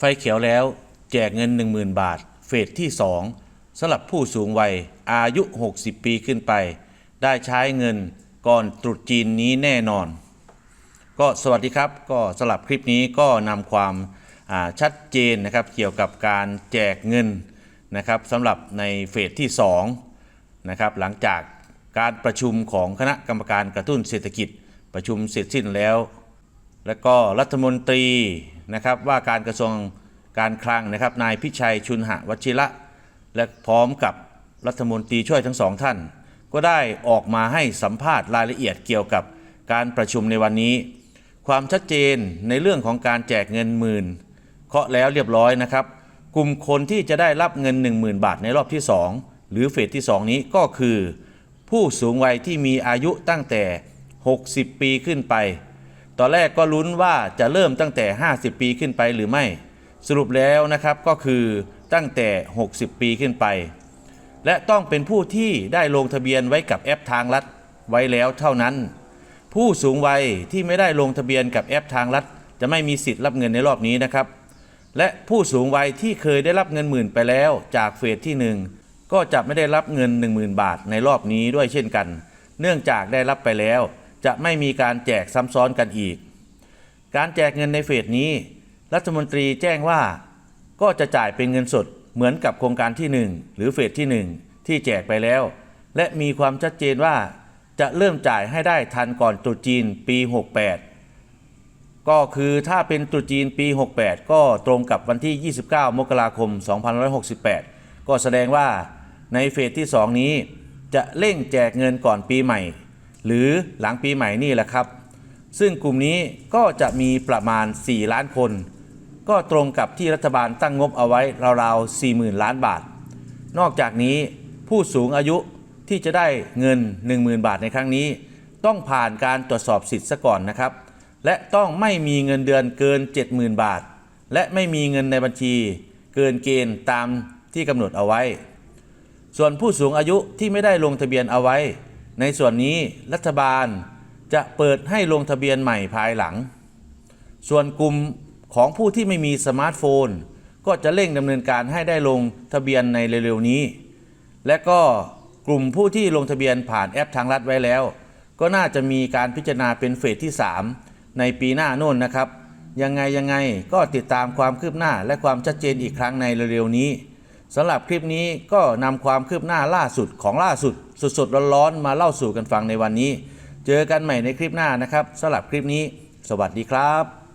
ไฟเขียวแล้วแจกเงิน 10,000 บาท เฟสที่ 2สำหรับผู้สูงวัยอายุ 60 ปีขึ้นไป ได้ใช้เงินก่อนตรุษจีนนี้แน่นอน ก็สวัสดีครับก็สำหรับคลิปนี้ก็นำความชัดเจนนะครับเกี่ยวกับการแจกเงินนะครับสำหรับในเฟสที่2นะครับหลังจากการประชุมของคณะกรรมการกระตุ้นเศรษฐกิจประชุมเสร็จสิ้นแล้ว แล้วก็รัฐมนตรี นะครับว่าการกระทรวงการคลังนะครับนายพิชัยชุนหะวชิระและพร้อมกับรัฐมนตรีช่วยทั้งสองท่าน ก็ได้ออกมาให้สัมภาษณ์รายละเอียดเกี่ยวกับการประชุมในวันนี้ ความชัดเจนในเรื่องของการแจกเงินหมื่นเคาะแล้วเรียบร้อยนะครับ กลุ่มคนที่จะได้รับเงิน 10,000 บาทในรอบที่ 2 หรือเฟสที่ 2 นี้ก็คือ ผู้สูงวัยที่มีอายุตั้งแต่ 60 ปีขึ้นไป ตอนแรกก็ลุ้นว่าจะเริ่มตั้งแต่ 50 ปีขึ้นไปหรือไม่ สรุปแล้วนะครับก็คือตั้งแต่ 60 ปีขึ้นไป และต้องเป็นผู้ที่ได้ลงทะเบียนไว้กับแอปทางรัฐไว้แล้วเท่านั้น ผู้สูงวัยที่ไม่ได้ลงทะเบียนกับแอปทางรัฐ จะไม่มีสิทธิ์รับเงินในรอบนี้นะครับ และผู้สูงวัยที่เคยได้รับเงินหมื่นไปแล้วจากเฟสที่ 1 ก็จะไม่ได้รับเงิน 10,000 บาทในรอบนี้ด้วยเช่นกัน เนื่องจากได้รับไปแล้ว จะไม่มีการแจกซ้ำซ้อนกันอีก การแจกเงินในเฟสนี้ รัฐมนตรีแจ้งว่า ก็จะจ่ายเป็นเงินสดเหมือนกับโครงการที่ 1 หรือเฟสที่ 1 ที่แจกไปแล้ว และมีความชัดเจนว่าจะเริ่มจ่ายให้ได้ทันก่อนตรุษจีนปี 68 ก็คือถ้าเป็นตรุษจีนปี 68 ก็ตรงกับวันที่ 29 มกราคม 2568 ก็แสดงว่าในเฟสที่ 2 นี้จะเร่งแจกเงินก่อนปีใหม่ หรือหลังปีใหม่นี่แหละครับ ซึ่งกลุ่มนี้ก็จะมีประมาณ 4 ล้านคน ก็ตรงกับที่รัฐบาลตั้งงบเอาไว้ราวๆ40,000 ล้านบาท นอกจากนี้ผู้สูงอายุที่จะได้เงิน 10,000 บาทในครั้งนี้ ต้องผ่านการตรวจสอบสิทธิ์ซะก่อนนะครับ และต้องไม่มีเงินเดือนเกิน 70,000 บาท และไม่มีเงินในบัญชี เกินเกณฑ์ตามที่กำหนดเอาไว้ ส่วนผู้สูงอายุที่ไม่ได้ลงทะเบียนเอาไว้ ในส่วนนี้รัฐบาลจะเปิดให้ลงทะเบียนใหม่ภายหลัง ส่วนกลุ่มของผู้ที่ไม่มีสมาร์ทโฟน ก็จะเร่งดำเนินการให้ได้ลงทะเบียนในเร็วๆนี้ และก็กลุ่มผู้ที่ลงทะเบียนผ่านแอปทางรัฐไว้แล้ว ก็น่าจะมีการพิจารณาเป็นเฟสที่ 3 ในปีหน้าโน่นนะครับ ยังไงยังไงก็ติดตามความคืบหน้าและความชัดเจนอีกครั้งในเร็วๆนี้สำหรับคลิปนี้ก็นำความคืบหน้าล่าสุดของล่าสุด สดๆร้อนๆมาเล่าสู่กันฟังในวันนี้ เจอกันใหม่ในคลิปหน้านะครับสำหรับคลิปนี้ สวัสดีครับ